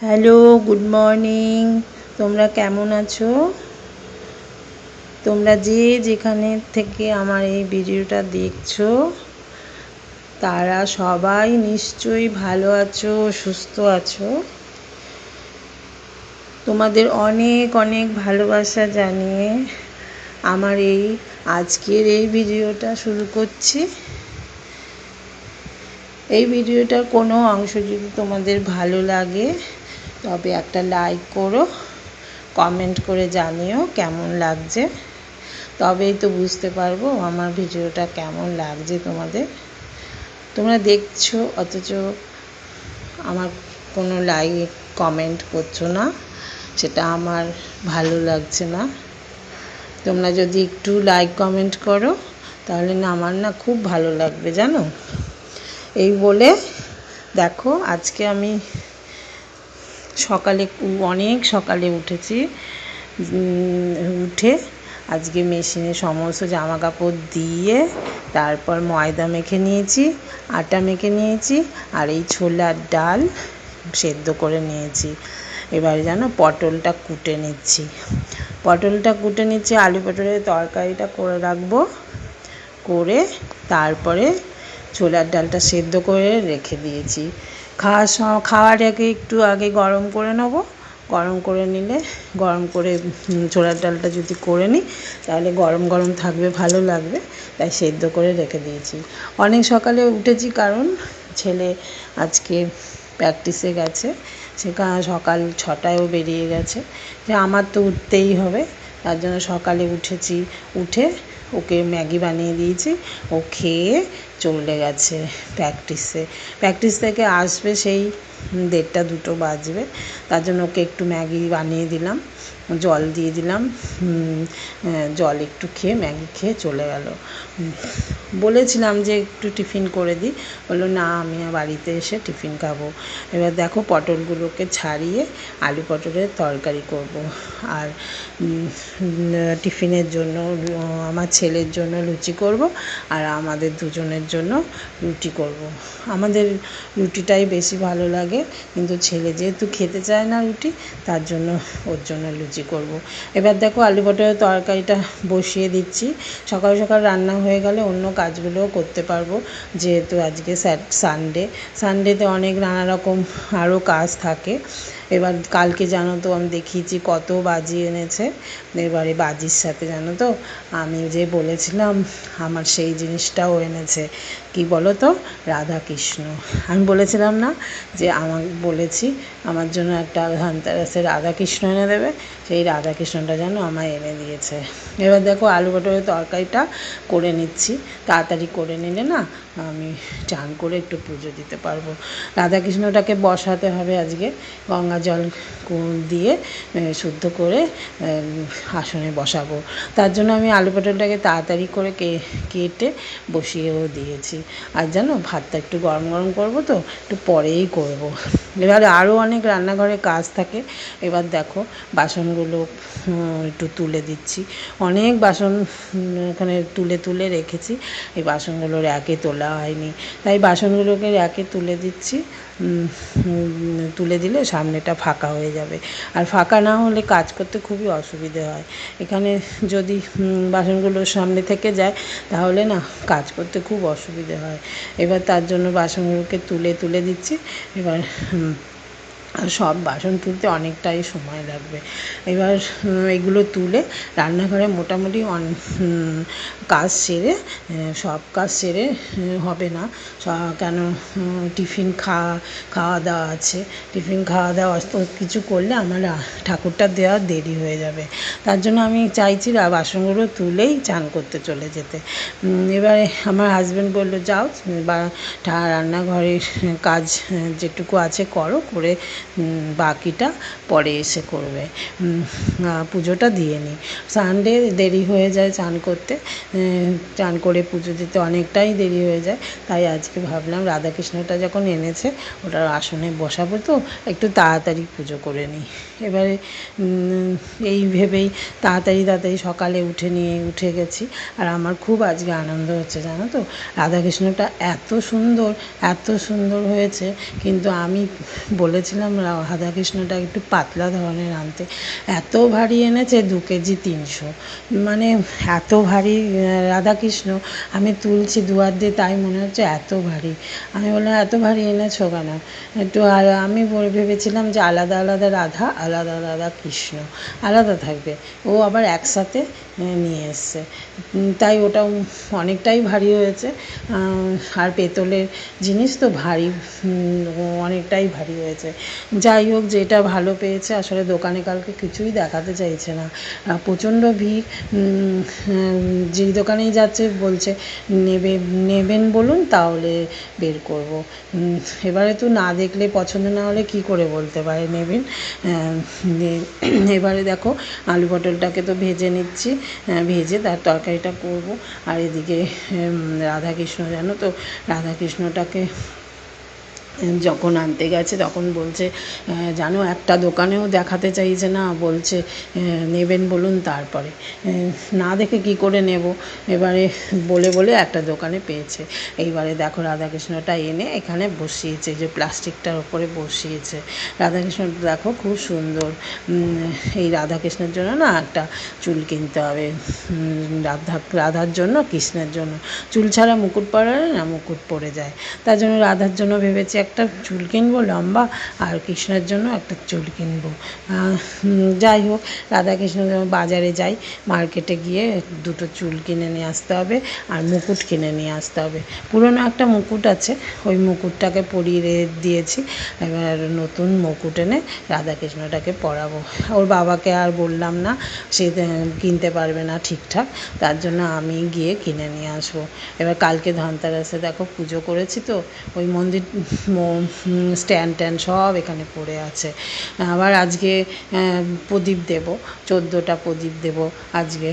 Hello, good morning. তোমরা কেমন আছো? তোমরা যে যেখানে থেকে আমার এই ভিডিওটা দেখছ, তারা সবাই নিশ্চয়ই ভালো আছো, সুস্থ আছো। তোমাদের অনেক অনেক ভালোবাসা জানিয়ে আমার এই আজকের এই ভিডিওটা শুরু করছি। এই ভিডিওটার কোনো অংশ যদি তোমাদের ভালো লাগে তবে একটা লাইক করো কমেন্ট করে জানিও কেমন লাগছে। তবেই তো বুঝতে পারব আমার ভিডিওটা কেমন লাগছে তোমাদের। তোমরা দেখছ, অথচ আমার কোনো লাইক কমেন্ট করছ না, সেটা আমার ভালো লাগছে না। তোমরা যদি একটু লাইক কমেন্ট করো, তাহলে না আমার না খুব ভালো লাগবে জানো। এই বলে দেখো, আজকে আমি সকালে অনেক সকালে উঠেছি। উঠে আজকে মেশিনে সমস্ত জামা কাপড় দিয়ে তারপর ময়দা মেখে নিয়েছি, আটা মেখে নিয়েছি, আর এই ছোলার ডাল সেদ্ধ করে নিয়েছি। এবারে যেন পটলটা কুটে নিচ্ছি। পটলটা কুটে নিচ্ছি, আলু পটলের তরকারিটা করে রাখব, করে তারপরে ছোলার ডালটা সেদ্ধ করে রেখে দিয়েছি। খাওয়ার খাওয়ার আগে একটু আগে গরম করে নেব। গরম করে নিলে, গরম করে ছোলার ডালটা যদি করে নিই, তাহলে গরম গরম থাকবে, ভালো লাগবে। তাই সেদ্ধ করে রেখে দিয়েছি। অনেক সকালে উঠেছি কারণ ছেলে আজকে প্র্যাকটিসে গেছে। সেখানে সকাল ছটায়ও বেরিয়ে গেছে। যে আমার তো উঠতেই হবে। তার জন্য সকালে উঠেছি। উঠে ওকে ম্যাগি বানিয়ে দিয়েছি। ও খেয়ে চলে গেছে প্র্যাকটিসে প্র্যাকটিস থেকে আসবে সেই দেড়টা দুটো বাজবে। তার জন্য ওকে একটু ম্যাগি বানিয়ে দিলাম। জল দিয়ে দিলাম। জল একটু খেয়ে ম্যাগি খেয়ে চলে গেল। বলেছিলাম যে একটু টিফিন করে দিই। বলল, না, আমি বাড়িতে এসে টিফিন খাব। এবার দেখো পটলগুলোকে ছাড়িয়ে আলু পটলের তরকারি করব। আর টিফিনের জন্য, আমার ছেলের জন্য লুচি করব আর আমাদের দুজনের জন্য রুটি করব। আমাদের রুটিটাই বেশি ভালো লাগে, কিন্তু ছেলে যেহেতু খেতে চায় না রুটি, তার জন্য ওর জন্য লুচি করব। এবার দেখো আলু পটলের তরকারিটা বসিয়ে দিচ্ছি। সকাল সকাল রান্না হয়ে গেলে অন্য কাজগুলোও করতে পারব, যেহেতু আজকে সানডে সানডেতে অনেক নানা রকম আরও কাজ থাকে। এবার কালকে জানো তো আমি দেখিয়েছি কত বাজি এনেছে। এবারে বাজির সাথে জানো তো আমি যে বলেছিলাম, আমার সেই জিনিসটাও এনেছে। কি বলো তো? রাধাকৃষ্ণ। আমি বলেছিলাম না যে আমাকে বলেছি আমার জন্য একটা ধনতেরাসে রাধাকৃষ্ণ এনে দেবে। সেই রাধাকৃষ্ণটা যেন আমায় এনে দিয়েছে। এবার দেখো আলু পটলের তরকারিটা করে নিচ্ছি। তাড়াতাড়ি করে নিলে না আমি চান করে একটু পুজো দিতে পারব। রাধাকৃষ্ণটাকে বসাতে হবে আজকে, গঙ্গা জল দিয়ে শুদ্ধ করে আসনে বসাবো। তার জন্য আমি আলু পটলটাকে তাড়াতাড়ি করে কেটে বসিয়েও দিয়েছি। আর জানো, ভাতটা একটু গরম গরম করব তো, একটু পরেই করব। এবারে আরও অনেক রান্নাঘরে কাজ থাকে। এবার দেখো, বাসনগুলো একটু তুলে দিচ্ছি। অনেক বাসন এখানে তুলে তুলে রেখেছি। এই বাসনগুলো র্যাকে তোলা হয়নি। তাই বাসনগুলোকে একে তুলে দিচ্ছি। তুলে দিলে সামনেটা ফাঁকা হয়ে যাবে। আর ফাঁকা না হলে কাজ করতে খুবই অসুবিধে হয়। এখানে যদি বাসনগুলো সামনে থেকে যায়, তাহলে না কাজ করতে খুব অসুবিধে হয়। এবার তার জন্য বাসনগুলোকে তুলে তুলে দিচ্ছি। এবার সব বাসন তুলতে অনেকটাই সময় লাগবে। এবার এগুলো তুলে রান্নাঘরে মোটামুটি অন কাজ সেরে সব কাজ সেরে হবে না। কেন টিফিন খাওয়া খাওয়া দাওয়া আছে। টিফিন খাওয়া দাওয়া কিছু করলে আমার ঠাকুরটা দেওয়া দেরি হয়ে যাবে। তার জন্য আমি চাইছি বাসনগুলো তুলেই চান করতে চলে যেতে। এবারে আমার হাজব্যান্ড বলল, যাও বা রান্নাঘরের কাজ যেটুকু আছে করো, করে বাকিটা পরে এসে করবে। পুজোটা দিয়ে নিই সানডে দেরি হয়ে যায় চান করতে। চান করে পুজো দিতে অনেকটাই দেরি হয়ে যায়। তাই আজকে ভাবলাম রাধাকৃষ্ণটা যখন এনেছে ওটার আসনে বসাবো তো, একটু তাড়াতাড়ি পুজো করে নিই এবারে এই ভেবেই তাড়াতাড়ি তাড়াতাড়ি সকালে উঠে নিয়ে, উঠে গেছি। আর আমার খুব আজকে আনন্দ হচ্ছে, জানো তো? রাধাকৃষ্ণটা এত সুন্দর এত সুন্দর হয়েছে। কিন্তু আমি বলেছিলাম রাধাকৃষ্ণটা একটু পাতলা ধরনের আনতে। এত ভারী এনেছে দু কেজি তিনশো। মানে এত ভারী রাধাকৃষ্ণ, আমি তুলছি দুয়ার দিয়ে, তাই মনে হচ্ছে এত ভারী। আমি বললাম, এত ভারী এনেছো কেন? একটু আমি ভেবেছিলাম যে, আলাদা আলাদা রাধা, আলাদা আলাদা কৃষ্ণ। আলাদা থাকবে। ও আবার একসাথে নিয়ে এসছে। তাই ওটা অনেকটাই ভারী হয়েছে। আর পেতলের জিনিস তো ভারী। অনেকটাই ভারী হয়েছে। যাই হোক, যেটা ভালো পেয়েছে, আসলে দোকানে কালকে কিছুই দেখাতে চাইছে না। প্রচণ্ড ভিড়। যেই দোকানেই যাচ্ছে, বলছে, নেবে, নেবেন বলুন, তাহলে বের করব। এবারে তো না দেখলে পছন্দ না হলে কী করে বলতে পারে নেবেন? এবারে দেখো, আলু পটলটাকে তো ভেজে নিচ্ছি। ভেজে তার তরকারিটা করব। আর এদিকে রাধাকৃষ্ণ, জানো তো, রাধাকৃষ্ণটাকে যখন আনতে গেছে, তখন বলছে জানো, একটা দোকানেও দেখাতে চাইছে না। বলছে নেবেন বলুন তারপরে। না দেখে কি করে নেব? এবারে বলে বলে একটা দোকানে পেয়েছে। এইবারে দেখো, রাধাকৃষ্ণটা এনে এখানে বসিয়েছে, যে প্লাস্টিকটার ওপরে বসিয়েছে। রাধাকৃষ্ণ, দেখো, খুব সুন্দর। এই রাধাকৃষ্ণের জন্য না একটা চুল কিনতে হবে। রাধা, রাধার জন্য, কৃষ্ণের জন্য। চুল ছাড়া মুকুট পরে না, মুকুট পড়ে যায়। তার জন্য রাধার জন্য ভেবেছি একটা চুল কিনবো, লম্বা, আর কৃষ্ণের জন্য একটা চুল কিনবো। যাই হোক রাধাকৃষ্ণ বাজারে যাই, মার্কেটে গিয়ে দুটো চুল কিনে নিয়ে আসতে হবে আর মুকুট কিনে নিয়ে আসতে হবে। পুরনো একটা মুকুট আছে, ওই মুকুটটাকে পরিয়ে দিয়েছি। এবার নতুন মুকুট এনে রাধাকৃষ্ণটাকে পরাবো। ওর বাবাকে আর বললাম না, সে কিনতে পারবে না ঠিকঠাক, তার জন্য আমি গিয়ে কিনে নিয়ে আসব। এবার কালকে ধনতেরাসে দেখো পুজো করেছি তো, ওই মন্দির স্ট্যান্ড ট্যান্ড সব এখানে পড়ে আছে। আবার আজকে প্রদীপ দেবো, চোদ্দোটা প্রদীপ দেবো আজকে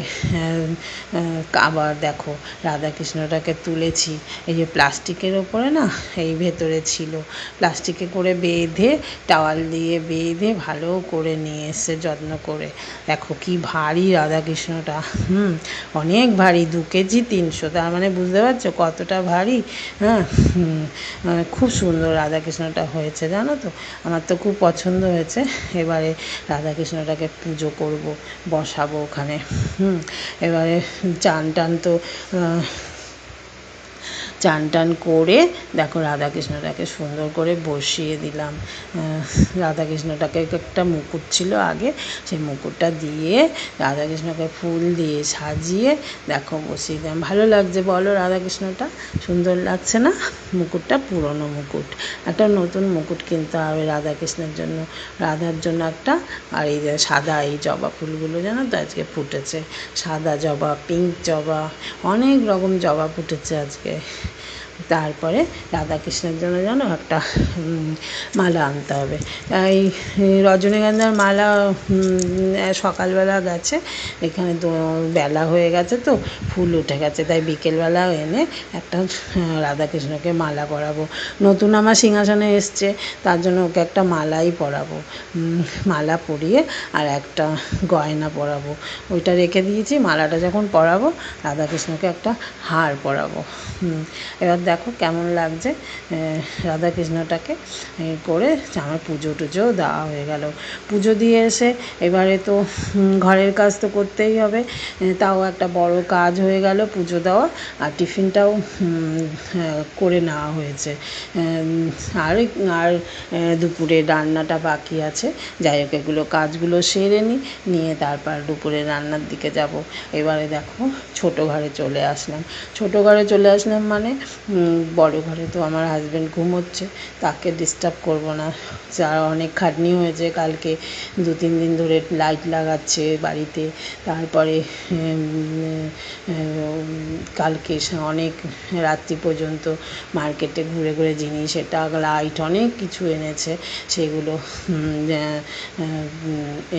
আবার দেখো রাধাকৃষ্ণটাকে তুলেছি। এই যে প্লাস্টিকের ওপরে না, এই ভেতরে ছিল। প্লাস্টিকে করে বেঁধে, টাওয়াল দিয়ে বেঁধে ভালো করে নিয়ে এসে যত্ন করে। দেখো কি ভারী রাধাকৃষ্ণটা, হুম, অনেক ভারী, দু কেজি তিনশো, তার মানে বুঝতে পারছ কতটা ভারী? হ্যাঁ খুব সুন্দর রাধাকৃষ্ণটা হয়েছে, জানো তো? আমার তো খুব পছন্দ হয়েছে। এবারে রাধাকৃষ্ণটাকে পুজো করব, বসাবো ওখানে। হুম, এবারে চান টান তো চান টান করে, দেখো রাধাকৃষ্ণটাকে সুন্দর করে বসিয়ে দিলাম। রাধাকৃষ্ণটাকে একটা মুকুট ছিল আগে, সেই মুকুটটা দিয়ে রাধাকৃষ্ণকে ফুল দিয়ে সাজিয়ে দেখো বসিয়ে দিলাম। ভালো লাগছে বলো রাধাকৃষ্ণটা? সুন্দর লাগছে না? মুকুটটা পুরনো মুকুট। একটা নতুন মুকুট কিনতে হবে রাধাকৃষ্ণের জন্য। রাধার জন্য একটা, আর এই সাদা এই জবা ফুলগুলো জানো তো আজকে ফুটেছে। সাদা জবা পিঙ্ক জবা, অনেক রকম জবা ফুটেছে আজকে। তারপরে রাধাকৃষ্ণের জন্য যেন একটা মালা আনতে হবে। এই রজনীগন্ধার মালা সকালবেলা গেছে, এখানে বেলা হয়ে গেছে তো, ফুল উঠে গেছে, তাই বিকেলবেলা এনে একটা রাধাকৃষ্ণকে মালা পরাবো। নতুন আমার সিংহাসনে এসছে, তার জন্য ওকে একটা মালাই পরাবো। মালা পরিয়ে আর একটা গয়না পরাবো। ওইটা রেখে দিয়েছি, মালাটা যখন পরাবো, রাধাকৃষ্ণকে একটা হার পরাবো। এবার দেখো কেমন লাগছে। রাধাকৃষ্ণটাকে করে আমার পুজো টুজো দেওয়া হয়ে গেল। পুজো দিয়ে এসে এবারে তো ঘরের কাজ তো করতেই হবে। তাও একটা বড় কাজ হয়ে গেল পুজো দেওয়া, আর টিফিনটাও করে নেওয়া হয়েছে। আর আর দুপুরে রান্নাটা বাকি আছে। যাই হোক, এগুলো কাজগুলো সেরে নিই নিয়ে তারপর দুপুরে রান্নার দিকে যাব। এবারে দেখো, ছোটো ঘরে চলে আসলাম। ছোটো ঘরে চলে আসলাম মানে বড় ঘরে তো আমার হাজব্যান্ড ঘুমোচ্ছে, তাকে ডিস্টার্ব করব না। যার অনেক খাটনি হয়েছে, কালকে দু তিন দিন ধরে লাইট লাগাচ্ছে বাড়িতে। তারপরে কালকে অনেক রাত্রি পর্যন্ত মার্কেটে ঘুরে ঘুরে জিনিস, এটা লাইট অনেক কিছু এনেছে, সেগুলো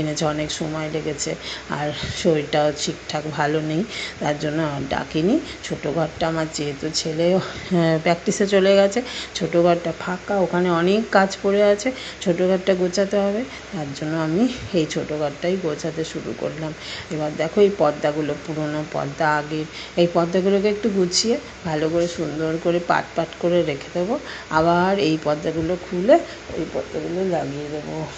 এনেছে, অনেক সময় লেগেছে। আর শরীরটাও ঠিকঠাক ভালো নেই, তার জন্য ডাকিনি। ছোটো ঘরটা আমার যেহেতু ছেলেও প্র্যাকটিসে চলে গেছে। ছোটো ঘরটা ফাঁকা, ওখানে অনেক কাজ পড়ে আছে। ছোটো ঘরটা গোছাতে হবে। তার জন্য আমি এই ছোটো ঘরটাই গোছাতে শুরু করলাম। এবার দেখো এই পর্দাগুলো, পুরোনো পর্দা, আগের। এই পর্দাগুলোকে একটু গুছিয়ে ভালো করে সুন্দর করে পাট পাট করে রেখে দেবো। আবার এই পর্দাগুলো খুলে ওই পর্দাগুলো লাগিয়ে দেবো ওই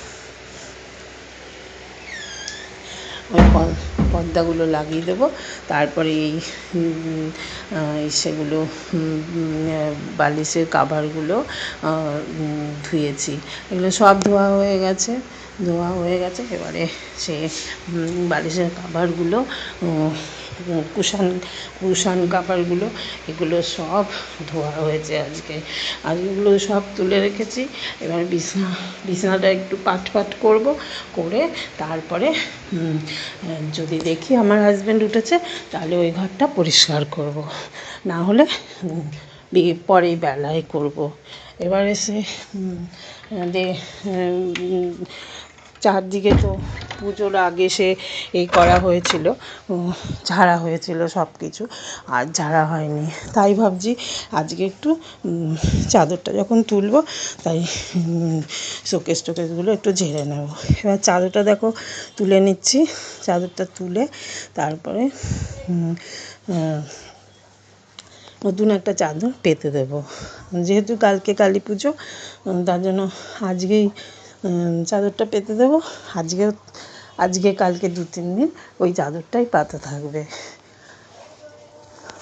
পর্দাগুলো লাগিয়ে দেবো। তারপরে এই সেগুলো বালিশের কাভারগুলো ধুয়েছি। এগুলো সব ধোয়া হয়ে গেছে। ধোয়া হয়ে গেছে, এবারে সে বালিশের কাভারগুলো কুশান কুশান কাভারগুলো, এগুলো সব ধোয়া হয়েছে আজকে। আর এগুলো সব তুলে রেখেছি, এবার বিছনা, বিছানাটা একটু পাট পাট করব, করে তারপরে যদি দেখি আমার হাজব্যান্ড উঠেছে, তাহলে ওই ঘরটা পরিষ্কার করব। না হলে পরেই বেলায় করব। এবার দে চারদিকে তো পুজোর আগে সে এই করা হয়েছিল ঝাড়া হয়েছিল সব কিছু আর ঝাড়া হয়নি। তাই ভাবছি আজকে একটু চাদরটা যখন তুলবো, তাই শোকেস টোকেসগুলো একটু ঝেড়ে নেব। এবার চাদরটা দেখো, তুলে নিচ্ছি। চাদরটা তুলে তারপরে নতুন একটা চাদর পেতে দেবো। যেহেতু কালকে কালী পুজো তার জন্য আজকেই চাদরটা পেতে দেবো। আজকে আজকে, কালকে দু, তিন দিন ওই চাদরটাই পাতা থাকবে।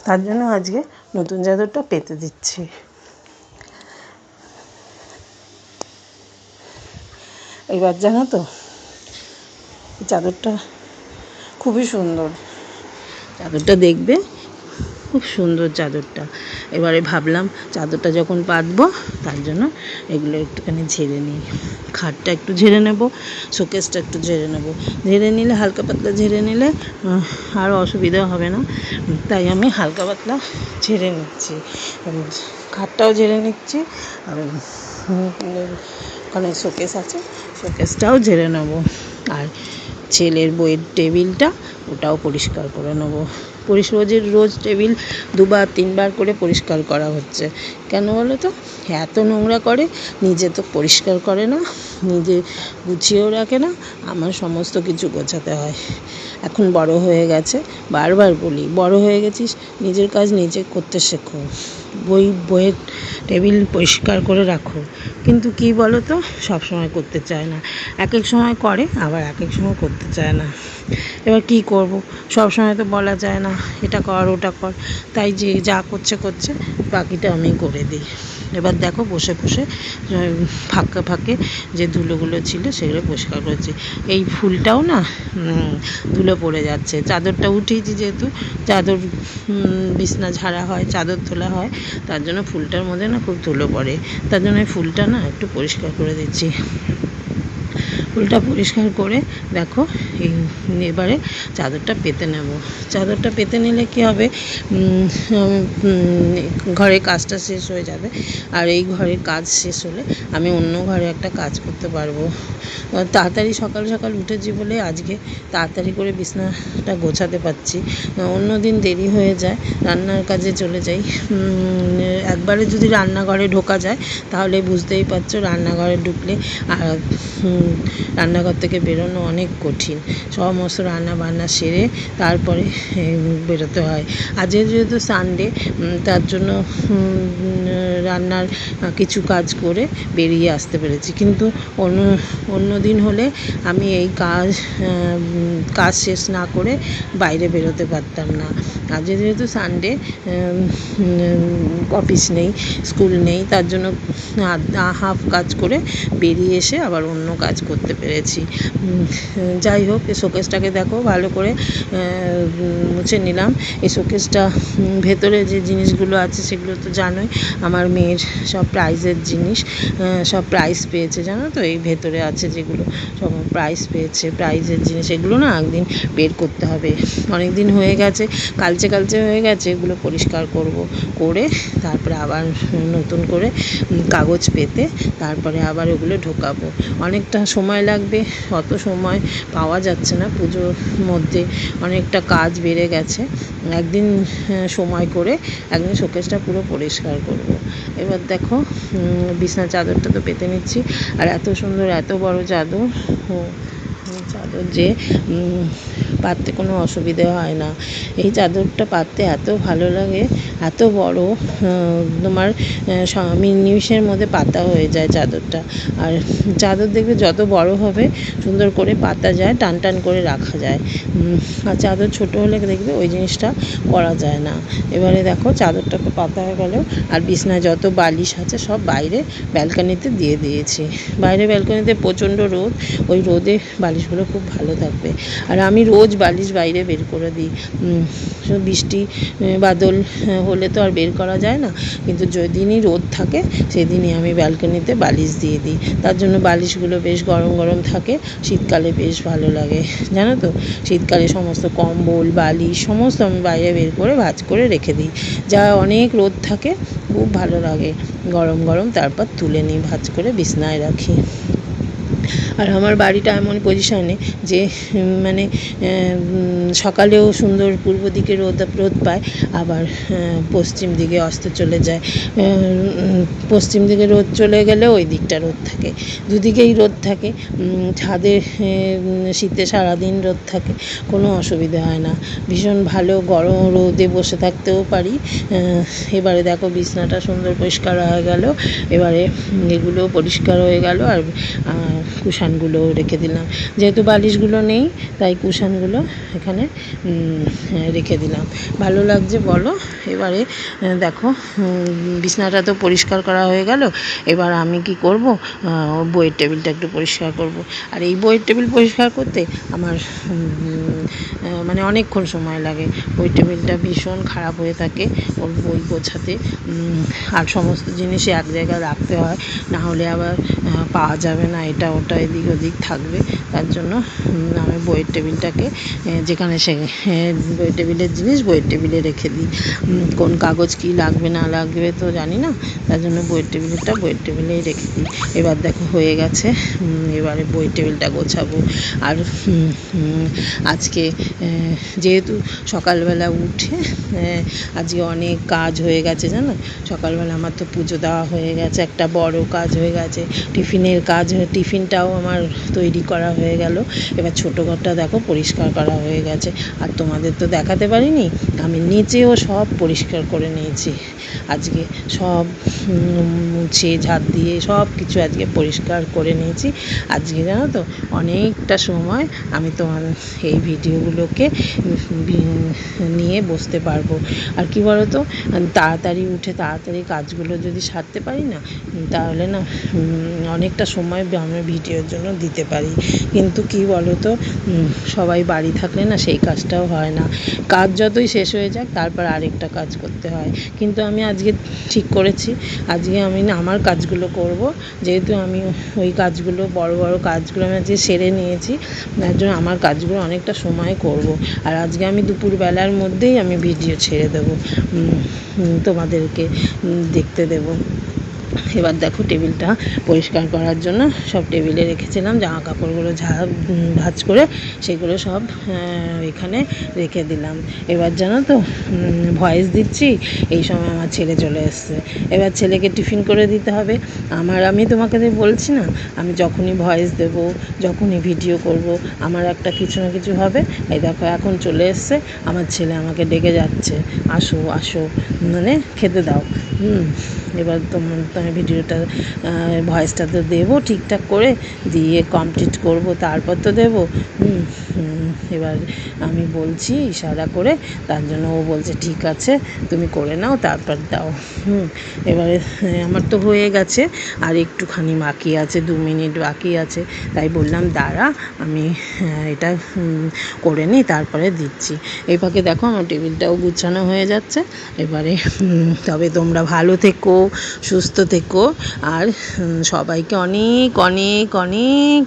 তার জন্য আজকে নতুন চাদরটা পেতে দিচ্ছি। এবার জানো তো চাদরটা খুবই সুন্দর। চাদরটা দেখবে খুব সুন্দর চাদরটা। এবারে ভাবলাম চাদরটা যখন পাতবো, তার জন্য এগুলো একটুখানি ঝেড়ে নিই। খাটটা একটু ঝেড়ে নেব, শোকেসটা একটু ঝেড়ে নেব। ঝেড়ে নিলে হালকা পাতলা ঝেড়ে নিলে আর অসুবিধা হবে না। তাই আমি হালকা পাতলা ঝেড়ে নিচ্ছি। খাটটাও ঝেড়ে নিচ্ছি, আর ওখানে শোকেস আছে, শোকেসটাও ঝেড়ে নেব। আর ছেলের বইয়ের টেবিলটা, ওটাও পরিষ্কার করে নেব। রোজের রোজ টেবিল দুবার, তিনবার করে পরিষ্কার করা হচ্ছে। কেন বলো তো? এত নোংরা করে নিজে তো পরিষ্কার করে না, নিজে গুছিয়েও রাখে না, আমার সমস্ত কিছু গোছাতে হয়। এখন বড় হয়ে গেছে, বারবার বলি, বড় হয়ে গেছিস, নিজের কাজ নিজে করতে শেখো। বই, বইয়ের টেবিল পরিষ্কার করে রাখো। কিন্তু কি বলো তো সব সময় করতে চায় না। এক এক সময় করে, আবার এক এক সময় করতে চায় না। এবার কি করব? সব সময় তো বলা যায় না, এটা কর, ওটা কর। তাই যে যা করছে করছে, বাকিটা আমি করে দিই। এবার দেখো বসে বসে ফাঁকে ফাঁকে যে ধুলোগুলো ছিল সেগুলো পরিষ্কার করেছি। এই ফুলটাও না ধুলো পড়ে যাচ্ছে। চাদরটা উঠিয়েছি যেহেতু, চাদর বিছনা ঝাড়া হয়, চাদর তোলা হয়, তার জন্য ফুলটার মধ্যে না খুব ধুলো পড়ে। তার জন্য ফুলটা না একটু পরিষ্কার করে দিচ্ছি। ফুলটা পরিষ্কার করে দেখো, এই এবারে চাদরটা পেতে নেব। চাদরটা পেতে নিলে কী হবে? ঘরের কাজটা শেষ হয়ে যাবে। আর এই ঘরের কাজ শেষ হলে আমি অন্য ঘরে একটা কাজ করতে পারব। তাড়াতাড়ি সকাল সকাল উঠেছি বলে আজকে তাড়াতাড়ি করে বিছনাটা গোছাতে পারছি। অন্য দিন দেরি হয়ে যায়, রান্নার কাজে চলে যাই। একবারে যদি রান্নাঘরে ঢোকা যায়, তাহলে বুঝতেই পারছ রান্নাঘরে ঢুকলে আর রান্নাঘর থেকে বেরোনো অনেক কঠিন। সমস্ত রান্না বান্না সেরে তারপরে বেরোতে হয়। আজকে যেহেতু সানডে তার জন্য রান্নার কিছু কাজ করে বেরিয়ে আসতে পেরেছি। কিন্তু অন্য অন্য দিন হলে আমি এই কাজ কাজ শেষ না করে বাইরে বেরোতে পারতাম না। আজকে যেহেতু সানডে অফিস নেই স্কুল নেই, তার জন্য হাফ কাজ করে বেরিয়ে এসে আবার অন্য কাজ করতে পেরেছি। যাই হোক, এই শোকেসটাকে দেখো, ভালো করে মুছে নিলাম। এই শোকেসটা ভেতরে যে জিনিসগুলো আছে, সেগুলো তো জানোই, আমার মেয়ের সব প্রাইজের জিনিস সব প্রাইজ পেয়েছে, জানো তো? এই ভেতরে আছে যেগুলো, সব প্রাইজ পেয়েছে, প্রাইজের জিনিস, এগুলো না একদিন বের করতে হবে। অনেক দিন হয়ে গেছে, কালচে কালচে হয়ে গেছে, এগুলো পরিষ্কার করব, করে তারপরে আবার নতুন করে কাগজ পেতে, তারপরে আবার ওগুলো ঢোকাবো। অনেকটা সময় সময় লাগবে, অত সময় পাওয়া যাচ্ছে না পুজোর মধ্যে, অনেকটা কাজ বেড়ে গেছে একদিন সময় করে একদিন শোকেসটা পুরো পরিষ্কার করব। এবার দেখো বিছনা চাদরটা তো পেতে নিচ্ছি আর এত সুন্দর, এত বড় চাদর যে পাততে কোনো অসুবিধে হয় না। এই চাদরটা পাততে এত ভালো লাগে এত বড় তোমার আহ, নিমিষের মধ্যে পাতা হয়ে যায় চাদরটা। আর চাদর দেখবে যত বড় হবে সুন্দর করে পাতা যায় টান টান করে রাখা যায়। আর চাদর ছোট হলে দেখবে ওই জিনিসটা করা যায় না। এবারে দেখো চাদরটা পাতা হয়ে গেল আর বিছনায় যত বালিশ আছে সব বাইরে ব্যালকানিতে দিয়ে দিয়েছি। বাইরে ব্যালকানিতে প্রচণ্ড রোদ ওই রোদে বালিশগুলো খুব ভালো থাকবে। আর আমি রোজ বালিশ বাইরে বের করে দিই। বৃষ্টি বাদল হলে তো আর বের করা যায় না। কিন্তু যেদিনই রোদ থাকে, সেদিনই আমি ব্যালকনিতে বালিশ দিয়ে দিই। তার জন্য বালিশগুলো বেশ গরম গরম থাকে। শীতকালে বেশ ভালো লাগে। জানো তো? শীতকালে সমস্ত কম্বল, বালিশ, সমস্ত আমি বাইরে বের করে ভাঁজ করে রেখে দিই। যা অনেক রোদ থাকে, খুব ভালো লাগে। গরম গরম তারপর তুলে নিই, ভাজ করে বিছনায় রাখি। আর আমার বাড়িটা এমন পজিশনে যে মানে সকালেও সুন্দর পূর্ব দিকে রোদ রোদ পায়, আবার পশ্চিম দিকে অস্ত চলে যায়। পশ্চিম দিকে রোদ চলে গেলে ওই দিকটা রোদ থাকে। দুদিকেই রোদ থাকে। ছাদে শীতে সারাদিন রোদ থাকে। কোনো অসুবিধা হয় না। ভীষণ ভালো গরম রোদে বসে থাকতেও পারি। এবারে দেখো বিছনাটা সুন্দর পরিষ্কার হয়ে গেল। এবারে এগুলো পরিষ্কার হয়ে গেল। আর আহ, কুশানগুলো রেখে দিলাম। যেহেতু বালিশগুলো নেই তাই কুশানগুলো এখানে রেখে দিলাম। ভালো লাগছে বলো? এবারে দেখো বিছনাটা তো পরিষ্কার করা হয়ে গেল। এবার আমি কি করব? বইয়ের টেবিলটা একটু পরিষ্কার করব। আর এই বইয়ের টেবিল পরিষ্কার করতে আমার মানে অনেকক্ষণ সময় লাগে। বই টেবিলটা ভীষণ খারাপ হয়ে থাকে ওর বই গোছাতে। আর সমস্ত জিনিসই এক জায়গায় রাখতে হয়। না হলে আবার পাওয়া যাবে না এটা ওটা এদিক ওদিক থাকবে। তার জন্য আমি বইয়ের টেবিলটাকে যেখানে সে বইয়ের টেবিলের জিনিস, বইয়ের টেবিলে রেখে দিই। কোন কাগজ কি লাগবে, না লাগবে তো জানি না। তার জন্য বইয়ের টেবিলটা বইয়ের টেবিলেই রেখে দিই। এবার দেখো, হয়ে গেছে। এবারে বইয়ের টেবিলটা গোছাবো। আর আজকে যেহেতু সকালবেলা উঠে আজকে অনেক কাজ হয়ে গেছে, জানো? সকালবেলা আমার তো পুজো দেওয়া হয়ে গেছে, একটা বড় কাজ হয়ে গেছে। টিফিনের কাজ, টিফিনটাও আমার তৈরি করা হয়ে গেল। এবার ছোটো ঘরটা দেখো, পরিষ্কার করা হয়ে গেছে। আর তোমাদের তো দেখাতে পারিনি, আমি নিচেও সব পরিষ্কার করে নিয়েছি। আজকে সব মুছে, ঝাঁট দিয়ে সব কিছু আজকে পরিষ্কার করে নিয়েছি। আজকে জানো তো, অনেকটা সময় আমি তোমার এই ভিডিওগুলোকে নিয়ে বসতে পারব। আর কি বলো তো তাড়াতাড়ি উঠে তাড়াতাড়ি কাজগুলো যদি সারতে পারি না, তাহলে না অনেকটা সময় আমি ভিডিওর জন্য দিতে পারি। কিন্তু কি বলো তো সবাই বাড়ি থাকলে না সেই কাজটাও হয় না। কাজ যতই শেষ হয়ে যাক, তারপর আরেকটা কাজ করতে হয়। কিন্তু আমি আজকে ঠিক করেছি। আজকে আমি না আমার কাজগুলো করব। যেহেতু আমি ওই কাজগুলো, বড় বড় কাজগুলো আমি আজকে সেরে নিয়েছি, তার জন্য আমার কাজগুলো অনেকটা সময় করব। আর আজকে আমি দুপুরবেলার মধ্যেই আমি ভিডিও ছেড়ে দেবো। তোমাদেরকে দেখতে দেবো। এবার দেখো টেবিলটা পরিষ্কার করার জন্য সব টেবিলে রেখেছিলাম জামা কাপড়গুলো ঝা ভাঁজ করে সেগুলো সব এখানে রেখে দিলাম। এবার জানো তো ভয়েস দিচ্ছি, এই সময় আমার ছেলে চলে এসছে। এবার ছেলেকে টিফিন করে দিতে হবে। আমার, আমি তোমাকে বলছি না, আমি যখনই ভয়েস দেব, যখনই ভিডিও করব, আমার একটা কিছু না কিছু হবে। এই দেখো, এখন চলে এসছে। আমার ছেলে আমাকে ডেকে যাচ্ছে। আসো আসো মানে খেতে দাও। হুম। এবার তোমার তোমার ভিডিওটা ভয়েসটা তো দেবো ঠিকঠাক করে দিয়ে কমপ্লিট করব তারপর তো দেবো। এবার আমি বলছি ইশারা করে তার জন্য ও বলছে ঠিক আছে তুমি করে নাও তারপর দাও। হুম এবারে হ্যাঁ, আমার তো হয়ে গেছে আর একটুখানি বাকি আছে দু মিনিট বাকি আছে তাই বললাম দাঁড়া আমি হ্যাঁ, এটা করে নিই তারপরে দিচ্ছি। এই ফাঁকে দেখো আমার টেবিলটাও গুছানো হয়ে যাচ্ছে এবারে তবে তোমরা ভালো থেকো। সুস্থ থেকো। আর সবাইকে অনেক অনেক অনেক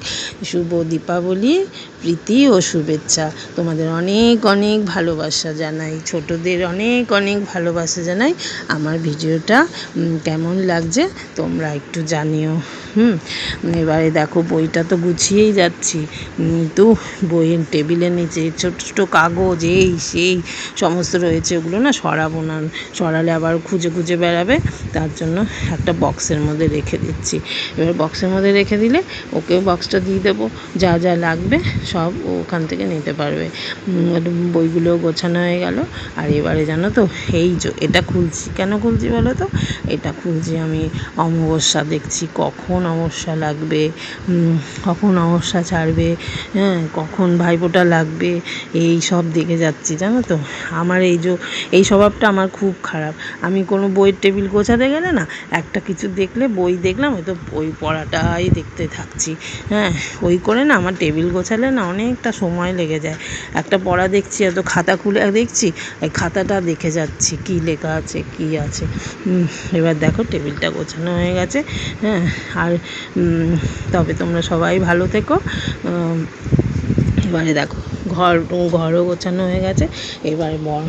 শুভ দীপাবলি, প্রীতি ও শুভেচ্ছা। তোমাদের অনেক অনেক ভালোবাসা জানাই। ছোটদের অনেক অনেক ভালোবাসা জানাই। আমার ভিডিওটা কেমন লাগছে তোমরা একটু জানিও। হুম, এবারে দেখো, বইটা তো গুছিয়েই যাচ্ছি। কিন্তু বইয়ের টেবিলের নিচে ছোটো ছোটো কাগজ, এই, সেই, সমস্ত রয়েছে। ওগুলো না সরাবো না। সরালে আবার খুঁজে খুঁজে বেড়াবে। তার জন্য একটা বক্সের মধ্যে রেখে দিচ্ছি। এবার বক্সের মধ্যে রেখে দিলে ওকেও বক্সটা দিয়ে দেবো। যা যা লাগবে সব ওখান থেকে নিতে পারবে। বইগুলো গোছানো হয়ে গেল। আর এবারে জানো তো, এই যে এটা খুলছি। কেন খুলছি বলো তো? এটা খুলছি আমি অমাবস্যা দেখছি। কখন অমাবস্যা লাগবে? কখন অমাবস্যা ছাড়বে? হ্যাঁ কখন ভাইফোঁটা লাগবে? এই সব দেখে যাচ্ছি। জানো তো? আমার এই যে, এই স্বভাবটা আমার খুব খারাপ। আমি কোনো বইয়ের টেবিল গোছাতে গেলে না একটা কিছু দেখলে, বই দেখলাম হয়তো বই পড়াটাই দেখতে থাকছি। হ্যাঁ ওই করে না আমার টেবিল গোছালে না অনেকটা সময় লেগে যায়। একটা পড়া দেখছি, এত খাতা খুলে দেখছি, এই খাতাটা দেখে যাচ্ছি, কী লেখা আছে, কী আছে। এবার দেখো টেবিলটা গোছানো হয়ে গেছে। হ্যাঁ আর তবে তোমরা সবাই ভালো থেকো। এবারে দেখো, ঘর, ঘরও গোছানো হয়ে গেছে। এবারে বর